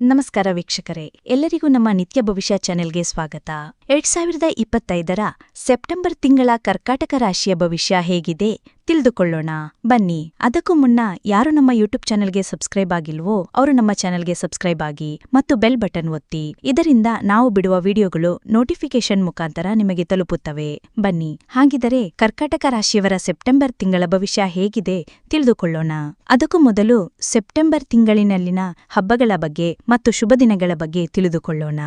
ನಮಸ್ಕಾರ ವೀಕ್ಷಕರೇ, ಎಲ್ಲರಿಗೂ ನಮ್ಮ ನಿತ್ಯ ಭವಿಷ್ಯ ಚಾನೆಲ್ಗೆ ಸ್ವಾಗತ. ಎರಡ್ ಸಾವಿರದ ಇಪ್ಪತ್ತೈದರ ಸೆಪ್ಟೆಂಬರ್ ತಿಂಗಳ ಕರ್ಕಾಟಕ ರಾಶಿಯ ಭವಿಷ್ಯ ಹೇಗಿದೆ? ತಿಳಿದುಕೊಳ್ಳೋಣ. ಬನ್ನಿ, ಅದಕ್ಕೂ ಮುನ್ನ ಯಾರು ನಮ್ಮ ಯೂಟ್ಯೂಬ್ ಚಾನೆಲ್ಗೆ ಸಬ್ಸ್ಕ್ರೈಬ್ ಆಗಿಲ್ವೋ ಅವರು ನಮ್ಮ ಚಾನೆಲ್ಗೆ ಸಬ್ಸ್ಕ್ರೈಬ್ ಆಗಿ ಮತ್ತು ಬೆಲ್ ಬಟನ್ ಒತ್ತಿ. ಇದರಿಂದ ನಾವು ಬಿಡುವ ವಿಡಿಯೋಗಳು ನೋಟಿಫಿಕೇಶನ್ ಮುಖಾಂತರ ನಿಮಗೆ ತಲುಪುತ್ತವೆ. ಬನ್ನಿ, ಹಾಗಿದರೆ ಕರ್ಕಾಟಕ ರಾಶಿಯವರ ಸೆಪ್ಟೆಂಬರ್ ತಿಂಗಳ ಭವಿಷ್ಯ ಹೇಗಿದೆ ತಿಳಿದುಕೊಳ್ಳೋಣ. ಅದಕ್ಕೂ ಮೊದಲು ಸೆಪ್ಟೆಂಬರ್ ತಿಂಗಳಿನಲ್ಲಿನ ಹಬ್ಬಗಳ ಬಗ್ಗೆ ಮತ್ತು ಶುಭ ದಿನಗಳ ಬಗ್ಗೆ ತಿಳಿದುಕೊಳ್ಳೋಣ.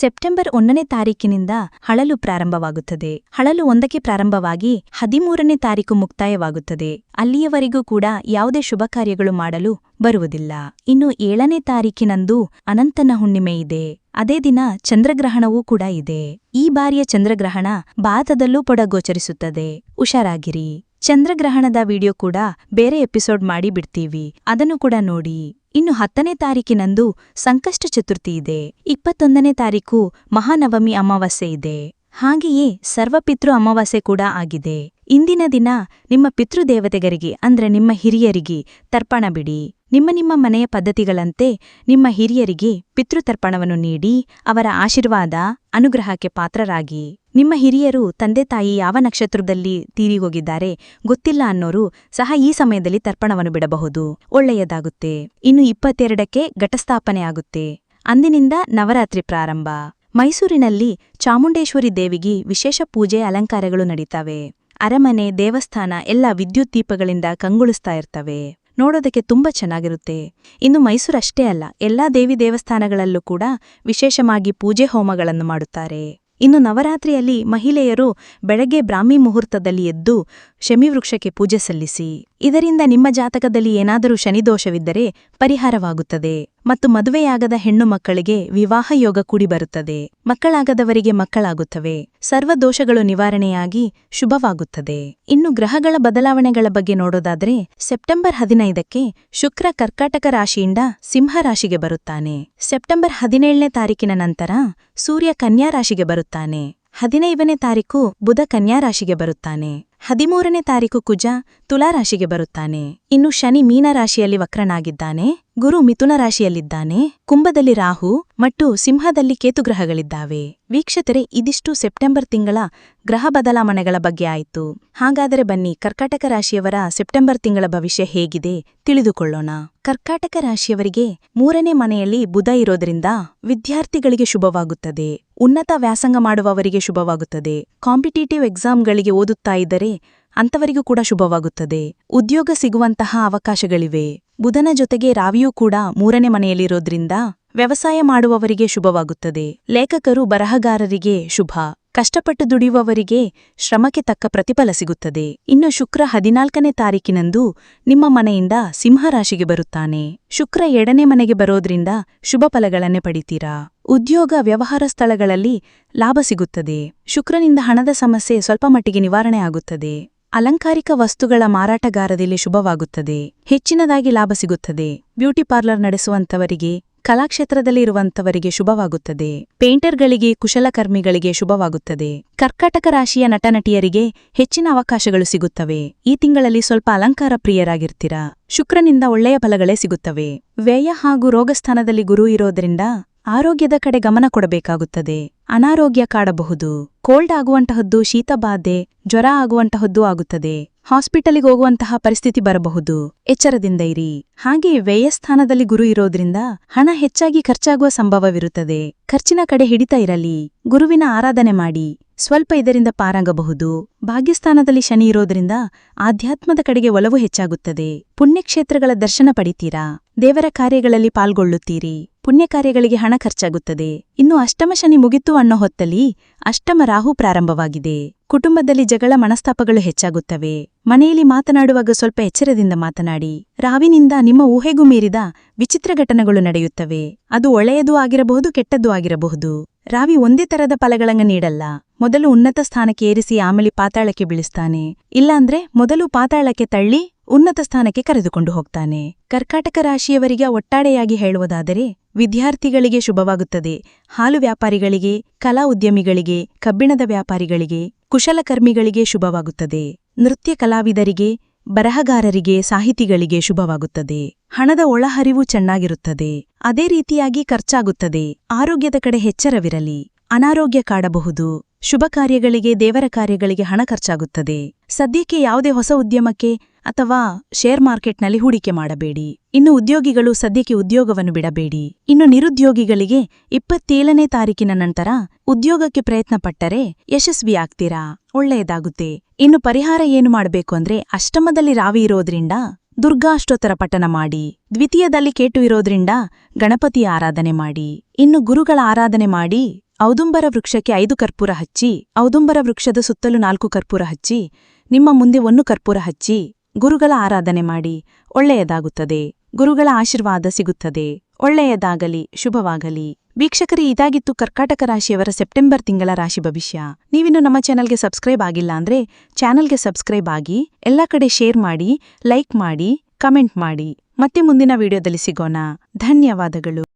ಸೆಪ್ಟೆಂಬರ್ ಒಂದನೇ ತಾರೀಕಿನಿಂದ ಹಳಲು ಪ್ರಾರಂಭವಾಗುತ್ತದೆ. ಹಳಲು ಒಂದಕ್ಕೆ ಪ್ರಾರಂಭವಾಗಿ ಹದಿಮೂರನೇ ತಾರೀಕು ಮುಕ್ತಾಯವಾಗುತ್ತದೆ. ಅಲ್ಲಿಯವರೆಗೂ ಕೂಡ ಯಾವುದೇ ಶುಭ ಕಾರ್ಯಗಳು ಮಾಡಲು ಬರುವುದಿಲ್ಲ. ಇನ್ನು ಏಳನೇ ತಾರೀಕಿನಂದು ಅನಂತನ ಹುಣ್ಣಿಮೆ ಇದೆ. ಅದೇ ದಿನ ಚಂದ್ರಗ್ರಹಣವೂ ಕೂಡ ಇದೆ. ಈ ಬಾರಿಯ ಚಂದ್ರಗ್ರಹಣ ಭಾರತದಲ್ಲೂ ಪೊಡಗೋಚರಿಸುತ್ತದೆ. ಹುಷಾರಾಗಿರಿ. ಚಂದ್ರಗ್ರಹಣದ ವಿಡಿಯೋ ಕೂಡ ಬೇರೆ ಎಪಿಸೋಡ್ ಮಾಡಿ ಬಿಡ್ತೀವಿ. ಅದನ್ನು ಕೂಡ ನೋಡಿ. ಇನ್ನು ಹತ್ತನೇ ತಾರೀಕಿನಂದು ಸಂಕಷ್ಟ ಚತುರ್ಥಿ ಇದೆ ಇಪ್ಪತ್ತೊಂದನೇ ತಾರೀಕು ಮಹಾನವಮಿ ಅಮಾವಾಸ್ಯೆ ಇದೆ. ಹಾಗೆಯೇ ಸರ್ವಪಿತೃ ಅಮಾವಾಸ್ಯೆ ಕೂಡ ಆಗಿದೆ. ಇಂದಿನ ದಿನ ನಿಮ್ಮ ಪಿತೃದೇವತೆಗರಿಗೆ ಅಂದ್ರೆ ನಿಮ್ಮ ಹಿರಿಯರಿಗೆ ತರ್ಪಣ ಬಿಡಿ. ನಿಮ್ಮ ನಿಮ್ಮ ಮನೆಯ ಪದ್ಧತಿಗಳಂತೆ ನಿಮ್ಮ ಹಿರಿಯರಿಗೆ ಪಿತೃತರ್ಪಣವನ್ನು ನೀಡಿ ಅವರ ಆಶೀರ್ವಾದ ಅನುಗ್ರಹಕ್ಕೆ ಪಾತ್ರರಾಗಿ. ನಿಮ್ಮ ಹಿರಿಯರು ತಂದೆ ತಾಯಿ ಯಾವ ನಕ್ಷತ್ರದಲ್ಲಿ ತೀರಿಹೋಗಿದ್ದಾರೆ ಗೊತ್ತಿಲ್ಲ ಅನ್ನೋರು ಸಹ ಈ ಸಮಯದಲ್ಲಿ ತರ್ಪಣವನ್ನು ಬಿಡಬಹುದು. ಒಳ್ಳೆಯದಾಗುತ್ತೆ. ಇನ್ನು ಇಪ್ಪತ್ತೆರಡಕ್ಕೆ ಘಟಸ್ಥಾಪನೆ ಆಗುತ್ತೆ. ಅಂದಿನಿಂದ ನವರಾತ್ರಿ ಪ್ರಾರಂಭ. ಮೈಸೂರಿನಲ್ಲಿ ಚಾಮುಂಡೇಶ್ವರಿ ದೇವಿಗೆ ವಿಶೇಷ ಪೂಜೆ ಅಲಂಕಾರಗಳು ನಡೀತವೆ. ಅರಮನೆ ದೇವಸ್ಥಾನ ಎಲ್ಲ ವಿದ್ಯುತ್ ದೀಪಗಳಿಂದ ಕಂಗೊಳಿಸ್ತಾ ಇರ್ತವೆ. ನೋಡೋದಕ್ಕೆ ತುಂಬಾ ಚೆನ್ನಾಗಿರುತ್ತೆ. ಇನ್ನು ಮೈಸೂರಷ್ಟೇ ಅಲ್ಲ, ಎಲ್ಲಾ ದೇವಿ ದೇವಸ್ಥಾನಗಳಲ್ಲೂ ಕೂಡ ವಿಶೇಷವಾಗಿ ಪೂಜೆ ಹೋಮಗಳನ್ನು ಮಾಡುತ್ತಾರೆ. ಇನ್ನು ನವರಾತ್ರಿಯಲ್ಲಿ ಮಹಿಳೆಯರು ಬೆಳಗ್ಗೆ ಬ್ರಾಹ್ಮಿ ಮುಹೂರ್ತದಲ್ಲಿ ಎದ್ದು ಶಮಿವೃಕ್ಷಕ್ಕೆ ಪೂಜೆ ಸಲ್ಲಿಸಿ. ಇದರಿಂದ ನಿಮ್ಮ ಜಾತಕದಲ್ಲಿ ಏನಾದರೂ ಶನಿದೋಷವಿದ್ದರೆ ಪರಿಹಾರವಾಗುತ್ತದೆ ಮತ್ತು ಮದುವೆಯಾಗದ ಹೆಣ್ಣು ಮಕ್ಕಳಿಗೆ ವಿವಾಹ ಯೋಗ ಕೂಡಿಬರುತ್ತದೆ ಮಕ್ಕಳಾಗದವರಿಗೆ ಮಕ್ಕಳಾಗುತ್ತವೆ. ಸರ್ವ ದೋಷಗಳು ನಿವಾರಣೆಯಾಗಿ ಶುಭವಾಗುತ್ತದೆ. ಇನ್ನು ಗ್ರಹಗಳ ಬದಲಾವಣೆಗಳ ಬಗ್ಗೆ ನೋಡೋದಾದರೆ ಸೆಪ್ಟೆಂಬರ್ ಹದಿನೈದಕ್ಕೆ ಶುಕ್ರ ಕರ್ಕಾಟಕ ರಾಶಿಯಿಂದ ಸಿಂಹ ರಾಶಿಗೆ ಬರುತ್ತಾನೆ. ಸೆಪ್ಟೆಂಬರ್ ಹದಿನೇಳನೇ ತಾರೀಕಿನ ನಂತರ ಸೂರ್ಯ ಕನ್ಯಾ ರಾಶಿಗೆ ಬರುತ್ತಾನೆ. ಹದಿನೈದನೇ ತಾರೀಕು ಬುಧ ಕನ್ಯಾ ರಾಶಿಗೆ ಬರುತ್ತಾನೆ. ಹದಿಮೂರನೇ ತಾರೀಕು ಕುಜ ತುಲಾರಾಶಿಗೆ ಬರುತ್ತಾನೆ. ಇನ್ನು ಶನಿ ಮೀನರಾಶಿಯಲ್ಲಿ ವಕ್ರನಾಗಿದ್ದಾನೆ, ಗುರು ಮಿಥುನ ರಾಶಿಯಲ್ಲಿದ್ದಾನೆ ಕುಂಭದಲ್ಲಿ ರಾಹು ಮತ್ತು ಸಿಂಹದಲ್ಲಿ ಕೇತುಗ್ರಹಗಳಿದ್ದಾವೆ. ವೀಕ್ಷಕರೇ, ಇದಿಷ್ಟು ಸೆಪ್ಟೆಂಬರ್ ತಿಂಗಳ ಗ್ರಹ ಬದಲಾವಣೆಗಳ ಬಗ್ಗೆ ಆಯಿತು. ಹಾಗಾದರೆ ಬನ್ನಿ, ಕರ್ಕಾಟಕ ರಾಶಿಯವರ ಸೆಪ್ಟೆಂಬರ್ ತಿಂಗಳ ಭವಿಷ್ಯ ಹೇಗಿದೆ ತಿಳಿದುಕೊಳ್ಳೋಣ. ಕರ್ಕಾಟಕ ರಾಶಿಯವರಿಗೆ ಮೂರನೇ ಮನೆಯಲ್ಲಿ ಬುಧ ಇರೋದ್ರಿಂದ ವಿದ್ಯಾರ್ಥಿಗಳಿಗೆ ಶುಭವಾಗುತ್ತದೆ. ಉನ್ನತ ವ್ಯಾಸಂಗ ಮಾಡುವವರಿಗೆ ಶುಭವಾಗುತ್ತದೆ. ಕಾಂಪಿಟೇಟಿವ್ ಎಕ್ಸಾಮ್ಗಳಿಗೆ ಓದುತ್ತಾ ಇದ್ದರೆ ಅಂಥವರಿಗೂ ಕೂಡ ಶುಭವಾಗುತ್ತದೆ. ಉದ್ಯೋಗ ಸಿಗುವಂತಹ ಅವಕಾಶಗಳಿವೆ. ಬುಧನ ಜೊತೆಗೆ ರಾವಿಯೂ ಕೂಡ ಮೂರನೇ ಮನೆಯಲ್ಲಿರೋದ್ರಿಂದ ವ್ಯವಸಾಯ ಮಾಡುವವರಿಗೆ ಶುಭವಾಗುತ್ತದೆ. ಲೇಖಕರು ಬರಹಗಾರರಿಗೆ ಶುಭ. ಕಷ್ಟಪಟ್ಟು ದುಡಿಯುವವರಿಗೆ ಶ್ರಮಕ್ಕೆ ತಕ್ಕ ಪ್ರತಿಫಲ ಸಿಗುತ್ತದೆ. ಇನ್ನು ಶುಕ್ರ ಹದಿನಾಲ್ಕನೇ ತಾರೀಕಿನಂದು ನಿಮ್ಮ ಮನೆಯಿಂದ ಸಿಂಹರಾಶಿಗೆ ಬರುತ್ತಾನೆ. ಶುಕ್ರ ಎರಡನೇ ಮನೆಗೆ ಬರೋದ್ರಿಂದ ಶುಭ ಫಲಗಳನ್ನೇ ಪಡಿತೀರಾ? ಉದ್ಯೋಗ, ವ್ಯವಹಾರ ಸ್ಥಳಗಳಲ್ಲಿ ಲಾಭ ಸಿಗುತ್ತದೆ. ಶುಕ್ರನಿಂದ ಹಣದ ಸಮಸ್ಯೆ ಸ್ವಲ್ಪ ಮಟ್ಟಿಗೆ ನಿವಾರಣೆ ಆಗುತ್ತದೆ. ಅಲಂಕಾರಿಕ ವಸ್ತುಗಳ ಮಾರಾಟಗಾರದಲ್ಲಿ ಶುಭವಾಗುತ್ತದೆ. ಹೆಚ್ಚಿನದಾಗಿ ಲಾಭ ಸಿಗುತ್ತದೆ. ಬ್ಯೂಟಿ ಪಾರ್ಲರ್ ನಡೆಸುವಂತವರಿಗೆ ಕಲಾಕ್ಷೇತ್ರದಲ್ಲಿ ಇರುವಂತವರಿಗೆ ಶುಭವಾಗುತ್ತದೆ. ಪೇಂಟರ್ಗಳಿಗೆ, ಕುಶಲಕರ್ಮಿಗಳಿಗೆ ಶುಭವಾಗುತ್ತದೆ. ಕರ್ಕಾಟಕ ರಾಶಿಯ ನಟನಟಿಯರಿಗೆ ಹೆಚ್ಚಿನ ಅವಕಾಶಗಳು ಸಿಗುತ್ತವೆ. ಈ ತಿಂಗಳಲ್ಲಿ ಸ್ವಲ್ಪ ಅಲಂಕಾರ ಪ್ರಿಯರಾಗಿರ್ತೀರಾ? ಶುಕ್ರನಿಂದ ಒಳ್ಳೆಯ ಫಲಗಳೇ ಸಿಗುತ್ತವೆ. ವ್ಯಯ ಹಾಗೂ ರೋಗಸ್ಥಾನದಲ್ಲಿ ಗುರು ಇರೋದ್ರಿಂದ ಆರೋಗ್ಯದ ಕಡೆ ಗಮನ ಕೊಡಬೇಕಾಗುತ್ತದೆ. ಅನಾರೋಗ್ಯ ಕಾಡಬಹುದು. ಕೋಲ್ಡ್ ಆಗುವಂತಹದ್ದು ಶೀತಬಾಧೆ ಜ್ವರ ಆಗುವಂತಹದ್ದು ಆಗುತ್ತದೆ. ಹಾಸ್ಪಿಟಲಿಗೆ ಹೋಗುವಂತಹ ಪರಿಸ್ಥಿತಿ ಬರಬಹುದು. ಎಚ್ಚರದಿಂದ ಇರಿ. ಹಾಗೆ ವ್ಯಯಸ್ಥಾನದಲ್ಲಿ ಗುರು ಇರೋದ್ರಿಂದ ಹಣ ಹೆಚ್ಚಾಗಿ ಖರ್ಚಾಗುವ ಸಂಭವವಿರುತ್ತದೆ. ಖರ್ಚಿನ ಕಡೆ ಹಿಡಿತ ಇರಲಿ. ಗುರುವಿನ ಆರಾಧನೆ ಮಾಡಿ. ಸ್ವಲ್ಪ ಇದರಿಂದ ಪಾರಾಗಬಹುದು. ಭಾಗ್ಯಸ್ಥಾನದಲ್ಲಿ ಶನಿ ಇರೋದ್ರಿಂದ ಆಧ್ಯಾತ್ಮದ ಕಡೆಗೆ ಒಲವು ಹೆಚ್ಚಾಗುತ್ತದೆ. ಪುಣ್ಯಕ್ಷೇತ್ರಗಳ ದರ್ಶನ ಪಡಿತೀರಾ? ದೇವರ ಕಾರ್ಯಗಳಲ್ಲಿ ಪಾಲ್ಗೊಳ್ಳುತ್ತೀರಿ. ಪುಣ್ಯ ಕಾರ್ಯಗಳಿಗೆ ಹಣ ಖರ್ಚಾಗುತ್ತದೆ. ಇನ್ನು ಅಷ್ಟಮ ಶನಿ ಮುಗಿತು ಅನ್ನೋ ಹೊತ್ತಲ್ಲಿ ಅಷ್ಟಮ ರಾಹು ಪ್ರಾರಂಭವಾಗಿದೆ. ಕುಟುಂಬದಲ್ಲಿ ಜಗಳ ಮನಸ್ತಾಪಗಳು ಹೆಚ್ಚಾಗುತ್ತವೆ. ಮನೆಯಲ್ಲಿ ಮಾತನಾಡುವಾಗ ಸ್ವಲ್ಪ ಎಚ್ಚರದಿಂದ ಮಾತನಾಡಿ. ರಾವಿನಿಂದ ನಿಮ್ಮ ಊಹೆಗೂ ಮೀರಿದ ವಿಚಿತ್ರ ಘಟನೆಗಳು ನಡೆಯುತ್ತವೆ. ಅದು ಒಳ್ಳೆಯದೂ ಆಗಿರಬಹುದು, ಕೆಟ್ಟದ್ದೂ ಆಗಿರಬಹುದು. ರಾವಿ ಒಂದೇ ತರದ ಫಲಗಳನ್ನ ನೀಡಲ್ಲ. ಮೊದಲು ಉನ್ನತ ಸ್ಥಾನಕ್ಕೆ ಏರಿಸಿ ಆಮೇಲೆ ಪಾತಾಳಕ್ಕೆ ಬೀಳಿಸ್ತಾನೆ. ಇಲ್ಲಾಂದ್ರೆ ಮೊದಲು ಪಾತಾಳಕ್ಕೆ ತಳ್ಳಿ ಉನ್ನತ ಸ್ಥಾನಕ್ಕೆ ಕರೆದುಕೊಂಡು ಹೋಗ್ತಾನೆ. ಕರ್ಕಾಟಕ ರಾಶಿಯವರಿಗೆ ಒಟ್ಟಾಡೆಯಾಗಿ ಹೇಳುವುದಾದರೆ, ವಿದ್ಯಾರ್ಥಿಗಳಿಗೆ ಶುಭವಾಗುತ್ತದೆ. ಹಾಲು ವ್ಯಾಪಾರಿಗಳಿಗೆ, ಕಲಾ ಉದ್ಯಮಿಗಳಿಗೆ, ಕಬ್ಬಿಣದ ವ್ಯಾಪಾರಿಗಳಿಗೆ ಕುಶಲಕರ್ಮಿಗಳಿಗೆ ಶುಭವಾಗುತ್ತದೆ. ನೃತ್ಯ ಕಲಾವಿದರಿಗೆ, ಬರಹಗಾರರಿಗೆ, ಸಾಹಿತಿಗಳಿಗೆ ಶುಭವಾಗುತ್ತದೆ. ಹಣದ ಒಳಹರಿವು ಚೆನ್ನಾಗಿರುತ್ತದೆ. ಅದೇ ರೀತಿಯಾಗಿ ಖರ್ಚಾಗುತ್ತದೆ. ಆರೋಗ್ಯದ ಕಡೆ ಹೆಚ್ಚರವಿರಲಿ ಅನಾರೋಗ್ಯ ಕಾಡಬಹುದು. ಶುಭ ಕಾರ್ಯಗಳಿಗೆ, ದೇವರ ಕಾರ್ಯಗಳಿಗೆ ಹಣ ಖರ್ಚಾಗುತ್ತದೆ. ಸದ್ಯಕ್ಕೆ ಯಾವುದೇ ಹೊಸ ಉದ್ಯಮಕ್ಕೆ ಅಥವಾ ಶೇರ್ ಮಾರ್ಕೆಟ್ನಲ್ಲಿ ಹೂಡಿಕೆ ಮಾಡಬೇಡಿ. ಇನ್ನು ಉದ್ಯೋಗಿಗಳು ಸದ್ಯಕ್ಕೆ ಉದ್ಯೋಗವನ್ನು ಬಿಡಬೇಡಿ. ಇನ್ನು ನಿರುದ್ಯೋಗಿಗಳಿಗೆ ಇಪ್ಪತ್ತೇಳನೇ ತಾರೀಕಿನ ನಂತರ ಉದ್ಯೋಗಕ್ಕೆ ಪ್ರಯತ್ನ ಪಟ್ಟರೆ ಯಶಸ್ವಿಯಾಗ್ತೀರಾ ಒಳ್ಳೆಯದಾಗುತ್ತೆ. ಇನ್ನು ಪರಿಹಾರ ಏನು ಮಾಡಬೇಕು ಅಂದ್ರೆ ಅಷ್ಟಮದಲ್ಲಿ ರಾವಿ ಇರೋದ್ರಿಂದ ದುರ್ಗಾಷ್ಟೋತ್ತರ ಪಠನ ಮಾಡಿ, ದ್ವಿತೀಯದಲ್ಲಿ ಕೇಟು ಇರೋದ್ರಿಂದ ಗಣಪತಿ ಆರಾಧನೆ ಮಾಡಿ, ಇನ್ನು ಗುರುಗಳ ಆರಾಧನೆ ಮಾಡಿ ಔದುಂಬರ ವೃಕ್ಷಕ್ಕೆ ಐದು ಕರ್ಪೂರ ಹಚ್ಚಿ, ಔದುಂಬರ ವೃಕ್ಷದ ಸುತ್ತಲೂ ನಾಲ್ಕು ಕರ್ಪೂರ ಹಚ್ಚಿ, ನಿಮ್ಮ ಮುಂದೆ ಒಂದು ಕರ್ಪೂರ ಹಚ್ಚಿ ಗುರುಗಳ ಆರಾಧನೆ ಮಾಡಿ, ಒಳ್ಳೆಯದಾಗುತ್ತದೆ. ಗುರುಗಳ ಆಶೀರ್ವಾದ ಸಿಗುತ್ತದೆ. ಒಳ್ಳೆಯದಾಗಲಿ, ಶುಭವಾಗಲಿ. ವೀಕ್ಷಕರಿ, ಇದಾಗಿತ್ತು ಕರ್ಕಾಟಕ ರಾಶಿಯವರ ಸೆಪ್ಟೆಂಬರ್ ತಿಂಗಳ ರಾಶಿ ಭವಿಷ್ಯ. ನೀವಿನ್ನು ನಮ್ಮ ಚಾನಲ್ಗೆ ಸಬ್ಸ್ಕ್ರೈಬ್ ಆಗಿಲ್ಲ ಅಂದ್ರೆ ಚಾನಲ್ಗೆ ಸಬ್ಸ್ಕ್ರೈಬ್ ಆಗಿ, ಎಲ್ಲ ಕಡೆ ಶೇರ್ ಮಾಡಿ, ಲೈಕ್ ಮಾಡಿ, ಕಮೆಂಟ್ ಮಾಡಿ. ಮತ್ತೆ ಮುಂದಿನ ವಿಡಿಯೋದಲ್ಲಿ ಸಿಗೋಣ. ಧನ್ಯವಾದಗಳು.